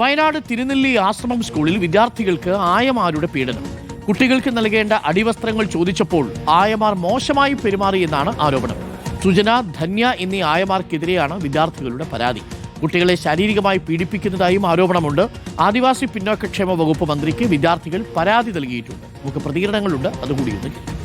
വയനാട് തിരുനെല്ലി ആശ്രമം സ്കൂളിൽ വിദ്യാർത്ഥികൾക്ക് ആയമാരുടെ പീഡനം. കുട്ടികൾക്ക് നൽകേണ്ട അടിവസ്ത്രങ്ങൾ ചോദിച്ചപ്പോൾ ആയമാർ മോശമായി പെരുമാറിയെന്നാണ് ആരോപണം. സുജന ധന്യ എന്നീ ആയമാർക്കെതിരെയാണ് വിദ്യാർത്ഥികളുടെ പരാതി. കുട്ടികളെ ശാരീരികമായി പീഡിപ്പിക്കുന്നതായും ആരോപണമുണ്ട്. ആദിവാസി പിന്നോക്കക്ഷേമ വകുപ്പ് മന്ത്രിക്ക് വിദ്യാർത്ഥികൾ പരാതി നൽകിയിട്ടുണ്ട്. നമുക്ക് പ്രതികരണങ്ങളുണ്ട്. അതുകൂടി ഒന്ന്.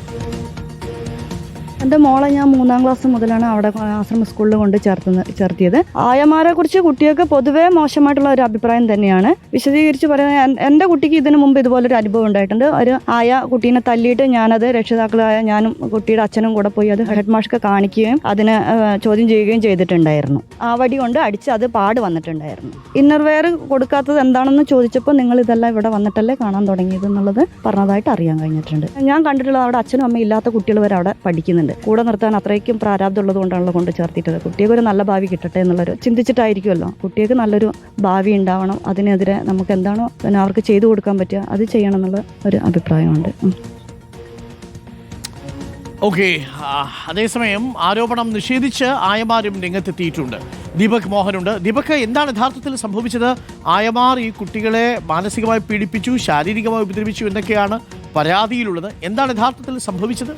എന്റെ മോളെ ഞാൻ മൂന്നാം ക്ലാസ് മുതലാണ് അവിടെ ആശ്രമ സ്കൂളിൽ കൊണ്ട് ചേർത്തുന്നത് ചേർത്തിയത്. ആയമാരെ കുറിച്ച് കുട്ടികൾക്ക് പൊതുവേ മോശമായിട്ടുള്ള ഒരു അഭിപ്രായം തന്നെയാണ്. വിശദീകരിച്ച് പറയുന്നത് എന്റെ കുട്ടിക്ക് ഇതിനു മുമ്പ് ഇതുപോലൊരു അനുഭവം ഉണ്ടായിട്ടുണ്ട്. ഒരു ആയ കുട്ടീനെ തല്ലിയിട്ട് ഞാനത് രക്ഷിതാക്കളായ ഞാനും കുട്ടിയുടെ അച്ഛനും കൂടെ പോയി അത് ഹെഡ് മാഷ്ക്ക് കാണിക്കുകയും അതിനെ ചോദ്യം ചെയ്യുകയും ചെയ്തിട്ടുണ്ടായിരുന്നു. ആ വടി കൊണ്ട് അടിച്ച് അത് പാട് വന്നിട്ടുണ്ടായിരുന്നു. ഇന്നർവെയർ കൊടുക്കാത്തത് എന്താണെന്ന് ചോദിച്ചപ്പോൾ നിങ്ങൾ ഇതെല്ലാം ഇവിടെ വന്നിട്ടല്ലേ കാണാൻ തുടങ്ങിയത് എന്നുള്ളത് പറഞ്ഞതായിട്ട് അറിയാൻ കഴിഞ്ഞിട്ടുണ്ട്. ഞാൻ കണ്ടിട്ടുള്ളത് അവിടെ അച്ഛനും അമ്മയും ഇല്ലാത്ത കുട്ടികൾ വരെ അവിടെ പഠിക്കുന്നുണ്ട്. കൂടെ നിർത്താൻ അത്രയ്ക്കും പ്രാരാബ്ദം ഉള്ളത് കൊണ്ടാണല്ലോ കൊണ്ട് ചേർത്തിട്ടത്. കുട്ടികൾക്ക് ഒരു നല്ല ഭാവി കിട്ടട്ടെ എന്നുള്ളൊരു ചിന്തിച്ചിട്ടായിരിക്കുമല്ലോ. കുട്ടികൾക്ക് നല്ലൊരു ഭാവി ഉണ്ടാവണം. അതിനെതിരെ നമുക്ക് എന്താണോ പിന്നെ അവർക്ക് ചെയ്തു കൊടുക്കാൻ പറ്റുക അത് ചെയ്യണം എന്നുള്ള ഒരു അഭിപ്രായമുണ്ട്. ഓക്കെ അതേസമയം ആരോപണം നിഷേധിച്ച് ആയമാരും രംഗത്തെത്തിയിട്ടുണ്ട്. ദീപക് മോഹനുണ്ട്. ദീപക് എന്താണ് യഥാർത്ഥത്തിൽ സംഭവിച്ചത്? ആയമാർ ഈ കുട്ടികളെ മാനസികമായി പീഡിപ്പിച്ചു ശാരീരികമായി ഉപദ്രവിച്ചു എന്നൊക്കെയാണ് പരാതിയിലുള്ളത്. എന്താണ് യഥാർത്ഥത്തിൽ സംഭവിച്ചത്?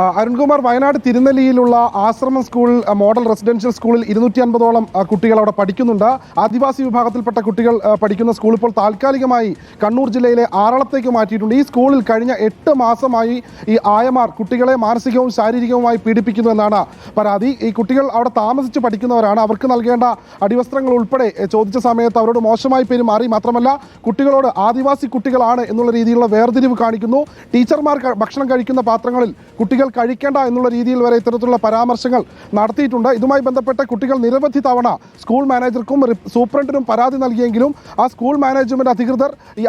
അരുൺകുമാർ വയനാട് തിരുനെല്ലിയിലുള്ള ആശ്രമം സ്കൂൾ മോഡൽ റെസിഡൻഷ്യൽ സ്കൂളിൽ ഇരുന്നൂറ്റി അൻപതോളം കുട്ടികൾ അവിടെ പഠിക്കുന്നുണ്ട്. ആദിവാസി വിഭാഗത്തിൽപ്പെട്ട കുട്ടികൾ പഠിക്കുന്ന സ്കൂൾ ഇപ്പോൾ താൽക്കാലികമായി കണ്ണൂർ ജില്ലയിലെ ആറളത്തേക്ക് മാറ്റിയിട്ടുണ്ട്. ഈ സ്കൂളിൽ കഴിഞ്ഞ എട്ട് മാസമായി ഈ ആയമാർ കുട്ടികളെ മാനസികവും ശാരീരികവുമായി പീഡിപ്പിക്കുന്നു എന്നാണ് പരാതി. ഈ കുട്ടികൾ അവിടെ താമസിച്ച് പഠിക്കുന്നവരാണ്. അവർക്ക് നൽകേണ്ട അടിവസ്ത്രങ്ങൾ ഉൾപ്പെടെ ചോദിച്ച സമയത്ത് അവരോട് മോശമായി പെരുമാറി മാത്രമല്ല കുട്ടികളോട് ആദിവാസി കുട്ടികളാണ് എന്നുള്ള രീതിയിലുള്ള വേർതിരിവ് കാണിക്കുന്നു. ടീച്ചർമാർ ഭക്ഷണം കഴിക്കുന്ന പാത്രങ്ങളിൽ കുട്ടികൾ കഴിക്കേണ്ട എന്നുള്ള രീതിയിൽ വരെ ഇത്തരത്തിലുള്ള പരാമർശങ്ങൾ നടത്തിയിട്ടുണ്ട്. ഇതുമായി ബന്ധപ്പെട്ട് കുട്ടികൾ നിരവധി തവണ സ്കൂൾ മാനേജർക്കും സൂപ്രണ്ടിനും പരാതി നൽകിയെങ്കിലും ആ സ്കൂൾ മാനേജ്മെന്റ് അധികൃതർ ഈ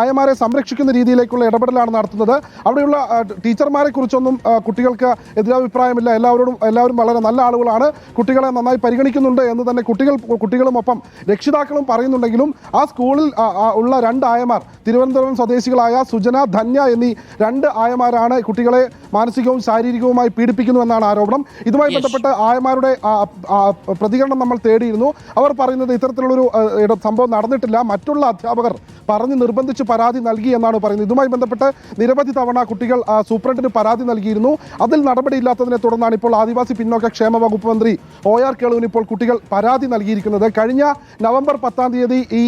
ആയമാരെ സംരക്ഷിക്കുന്ന രീതിയിലേക്കുള്ള ഇടപെടലാണ് നടത്തുന്നത്. അവിടെയുള്ള ടീച്ചർമാരെ കുറിച്ചൊന്നും കുട്ടികൾക്ക് എതിരഭിപ്രായമില്ല. എല്ലാവരോടും എല്ലാവരും വളരെ നല്ല ആളുകളാണ്. കുട്ടികളെ നന്നായി പരിഗണിക്കുന്നുണ്ട് എന്ന് തന്നെ കുട്ടികൾ കുട്ടികളുമൊപ്പം രക്ഷിതാക്കളും പറയുന്നുണ്ടെങ്കിലും ആ സ്കൂളിൽ ഉള്ള രണ്ട് ആയമാർ തിരുവനന്തപുരം സ്വദേശികളായ സുജന ധന്യ എന്നീ രണ്ട് ആയമാരാണ് കുട്ടികളെ മാനസികവും ശാരീരികവുമായി പീഡിപ്പിക്കുന്നുവെന്നാണ് ആരോപണം. ഇതുമായി. ബന്ധപ്പെട്ട് ആയമാരുടെ പ്രതികരണം നമ്മൾ തേടിയിരുന്നു. അവർ പറയുന്നത് ഇത്തരത്തിലുള്ളൊരു സംഭവം നടന്നിട്ടില്ല. മറ്റുള്ള അധ്യാപകർ പറഞ്ഞ് നിർബന്ധിച്ച് പരാതി നൽകി എന്നാണ് പറയുന്നത്. ഇതുമായി ബന്ധപ്പെട്ട് നിരവധി തവണ കുട്ടികൾ സൂപ്രണ്ടിന് പരാതി നൽകിയിരുന്നു. അതിൽ നടപടിയില്ലാത്തതിനെ തുടർന്നാണ് ഇപ്പോൾ ആദിവാസി പിന്നോക്ക ക്ഷേമ വകുപ്പ് മന്ത്രി ഒ ആർ കേളുവിന് ഇപ്പോൾ കുട്ടികൾ പരാതി നൽകിയിരിക്കുന്നത്. കഴിഞ്ഞ നവംബർ പത്താം തീയതി ഈ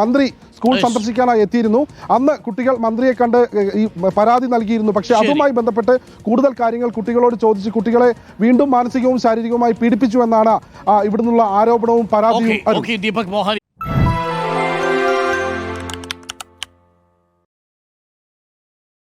മന്ത്രി സ്കൂൾ സന്ദർശിക്കാനായി എത്തിയിരുന്നു. അന്ന് കുട്ടികൾ മന്ത്രിയെ കണ്ട് ഈ പരാതി നൽകിയിരുന്നു. പക്ഷേ അതുമായി ബന്ധപ്പെട്ട് കൂടുതൽ കാര്യങ്ങൾ കുട്ടികളോട് ചോദിച്ച് കുട്ടികളെ വീണ്ടും മാനസികവും ശാരീരികവുമായി പീഡിപ്പിച്ചു എന്നാണ് ഇവിടുന്നുള്ള ആരോപണവും പരാതിയും ദീപക് മോഹൻ